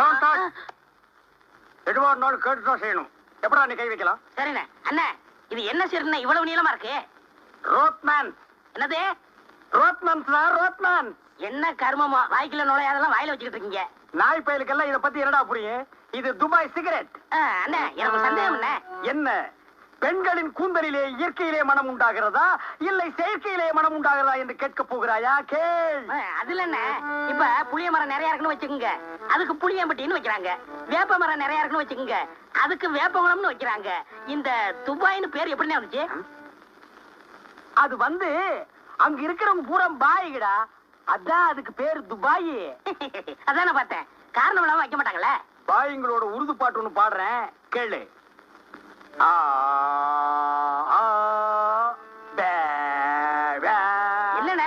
Don't touch. எதுவா இருந்தாலும் கேட்டு தான் செய்யணும். எப்படா நீ கை வைக்கலாம்? சரிண்ணே. அண்ணே இது என்ன சீர்ண்ணே இவ்வளவு நீளமா இருக்கு? ரோட்மேன் என்னது? ரோட்மேன் சார் ரோட்மேன் என்ன கர்மமோ? வாய்க்குள்ள நுழையாதெல்லாம் வாயில வச்சுக்கிட்டு இருக்கீங்க. நாய் பயலுக்கெல்லாம் இத பத்தி என்னடா புரியும்? இது துபாய் சிகரெட். அண்ணே எனக்கு சந்தேகம் என்ன என்ன? பெண்களின் கூந்தலிலே இயற்கையிலே மனம் உண்டாகிறதா? இல்லை செயற்கையிலே மனம் உண்டாகிறதா என்று கேட்க போகிறாயா? கேள். அதுல என்ன? இப்ப புளிய மரம் நிறைய இருக்குன்னு வச்சுக்கோங்க. அதுக்கு புளியம்பட்டின்னு வைக்கிறாங்க. வேப்ப மரம் நிறைய இருக்குன்னு வச்சுக்கோங்க. அதுக்கு வேப்பகுளம்னு வைக்கிறாங்க. இந்த துபாய்னு பேர் எப்படிண்ணே வந்துச்சு? அது வந்து அங்க இருக்கிறவங்க பூரா பாய்கடா. அதான் அதுக்கு பேர் துபாய். அதானே பார்த்தேன். காரணம் இல்லாம வைக்க மாட்டாங்கல்ல பாய்ங்களோட உருது பாட்டு ஒண்ணு பாடுறேன். கேளு. ஆ,